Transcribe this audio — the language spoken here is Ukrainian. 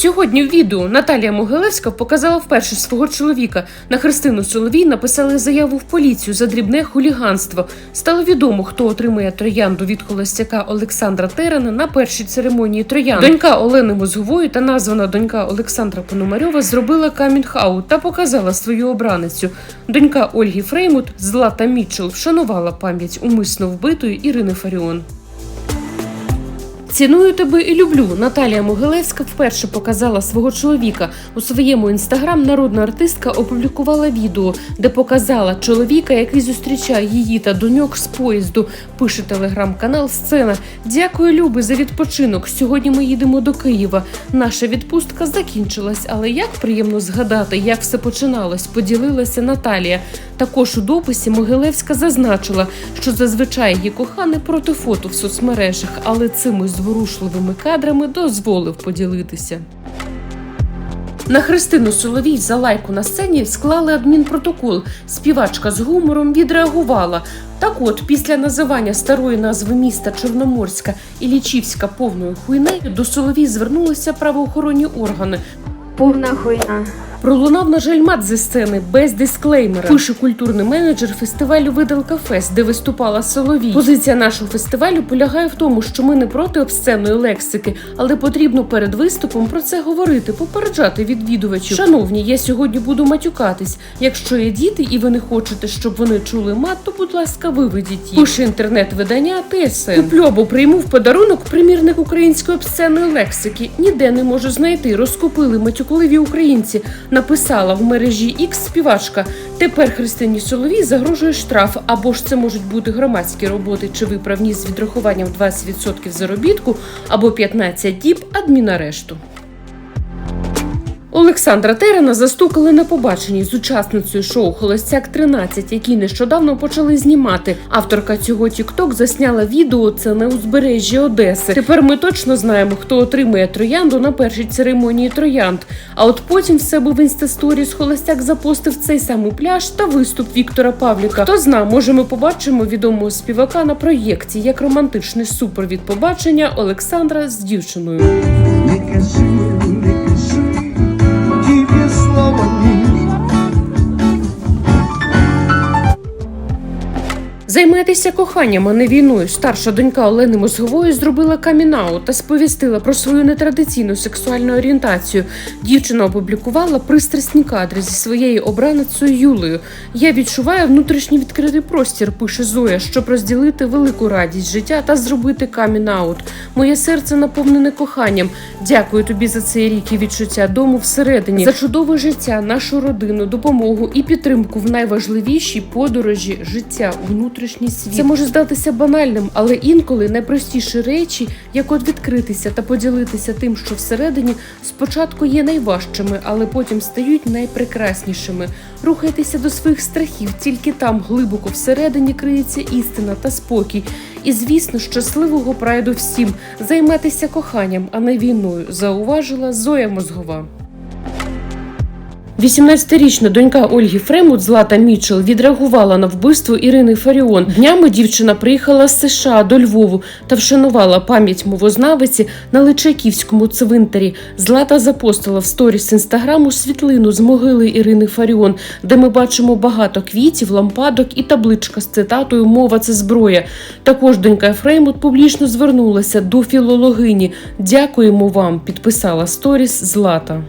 Сьогодні в відео Наталія Могилевська показала вперше свого чоловіка. На Христину Соловій написали заяву в поліцію за дрібне хуліганство. Стало відомо, хто отримує троянду від холостяка Олександра Терена на першій церемонії троянд. Донька Олени Мозгової та названа донька Олександра Пономарьова зробила камінг-аут та показала свою обраницю. Донька Ольги Фреймут Злата Мітчел вшанувала пам'ять умисно вбитої Ірини Фаріон. Ціную тебе і люблю. Наталія Могилевська вперше показала свого чоловіка. У своєму інстаграм народна артистка опублікувала відео, де показала чоловіка, який зустрічає її та доньок з поїзду. Пише телеграм-канал Сцена. Дякую, Люби, за відпочинок. Сьогодні ми їдемо до Києва. Наша відпустка закінчилась, але як приємно згадати, як все починалось. Поділилася Наталія. Також у дописі Могилевська зазначила, що зазвичай її коханий проти фото в соцмережах, але цими зворушливими кадрами дозволив поділитися. На Христину Соловій за лайку на сцені склали адмінпротокол. Співачка з гумором відреагувала. Так от, після називання старої назви міста Чорноморська і Лічівська повною хуйнею до Соловій звернулися правоохоронні органи. Повна хуйня. Пролунав, на жаль, мат зі сцени без дисклеймера. Пише культурний менеджер фестивалю Видалка Фест, де виступала Соловій. Позиція нашого фестивалю полягає в тому, що ми не проти обсценної лексики, але потрібно перед виступом про це говорити, попереджати відвідувачів. Шановні, я сьогодні буду матюкатись. Якщо є діти і ви не хочете, щоб вони чули мат, то будь ласка, виведіть їх. Пише інтернет-видання ТСН. Куплю або прийму в подарунок примірник української обсценної лексики. Ніде не можу знайти. Розкупили матюкливі українці. Написала в мережі X співачка. Тепер Христині Соловій загрожує штраф, або ж це можуть бути громадські роботи чи виправні з відрахуванням 20% заробітку, або 15 діб адмінарешту. Олександра Терена застукали на побаченні з учасницею шоу Холостяк 13 які нещодавно почали знімати. Авторка цього тікток засняла відео. Це на узбережжі Одеси. Тепер ми точно знаємо, хто отримує троянду на першій церемонії троянд. А от потім в себе в інстасторіс Холостяк запостив цей самий пляж та виступ Віктора Павліка. Хто зна, може, ми побачимо відомого співака на проєкті як романтичний супровід побачення Олександра з дівчиною. Займайтеся коханням, а не війною. Старша донька Олени Мозгової зробила камінаут та сповістила про свою нетрадиційну сексуальну орієнтацію. Дівчина опублікувала пристрасні кадри зі своєю обраницею Юлею. Я відчуваю внутрішній відкритий простір, пише Зоя, щоб розділити велику радість життя та зробити камінаут. Моє серце наповнене коханням. Дякую тобі за цей рік і відчуття дому всередині, за чудове життя, нашу родину, допомогу і підтримку в найважливішій подорожі життя у внутрішній світ. Це може здатися банальним, але інколи найпростіші речі, як от відкритися та поділитися тим, що всередині спочатку є найважчими, але потім стають найпрекраснішими. Рухайтеся до своїх страхів, тільки там глибоко всередині криється істина та спокій. І звісно, щасливого прайду всім займатися коханням, а не війною, зауважила Зоя Мозгова. 18-річна донька Ольги Фремут Злата Мічел відреагувала на вбивство Ірини Фаріон. Днями дівчина приїхала з США до Львову та вшанувала пам'ять мовознавиці на Личаківському цвинтарі. Злата запостила в сторіс інстаграму світлину з могили Ірини Фаріон, де ми бачимо багато квітів, лампадок і табличка з цитатою Мова це зброя. Також донька Фреймут публічно звернулася до філологині. Дякуємо вам, підписала сторіс Злата.